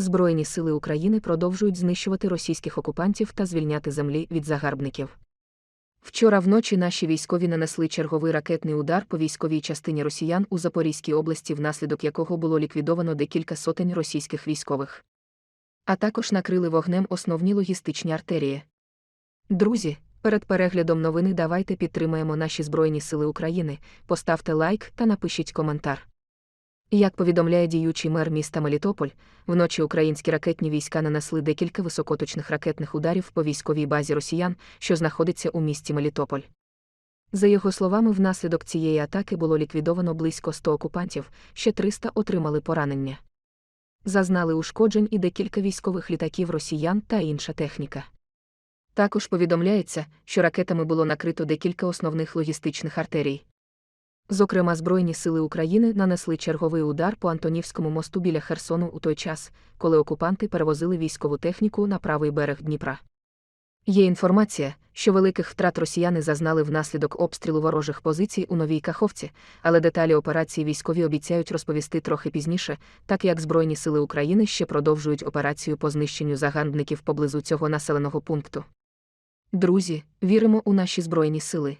Збройні сили України продовжують знищувати російських окупантів та звільняти землі від загарбників. Вчора вночі наші військові нанесли черговий ракетний удар по військовій частині росіян у Запорізькій області, внаслідок якого було ліквідовано декілька сотень російських військових. А також накрили вогнем основні логістичні артерії. Друзі, перед переглядом новини давайте підтримаємо наші Збройні Сили України, поставте лайк та напишіть коментар. Як повідомляє діючий мер міста Мелітополь, вночі українські ракетні війська нанесли декілька високоточних ракетних ударів по військовій базі росіян, що знаходиться у місті Мелітополь. За його словами, внаслідок цієї атаки було ліквідовано близько 100 окупантів, ще 300 отримали поранення. Зазнали ушкоджень і декілька військових літаків росіян та інша техніка. Також повідомляється, що ракетами було накрито декілька основних логістичних артерій. Зокрема, Збройні сили України нанесли черговий удар по Антонівському мосту біля Херсону у той час, коли окупанти перевозили військову техніку на правий берег Дніпра. Є інформація, що великих втрат росіяни зазнали внаслідок обстрілу ворожих позицій у Новій Каховці, але деталі операції військові обіцяють розповісти трохи пізніше, так як Збройні сили України ще продовжують операцію по знищенню загарбників поблизу цього населеного пункту. Друзі, віримо у наші Збройні сили.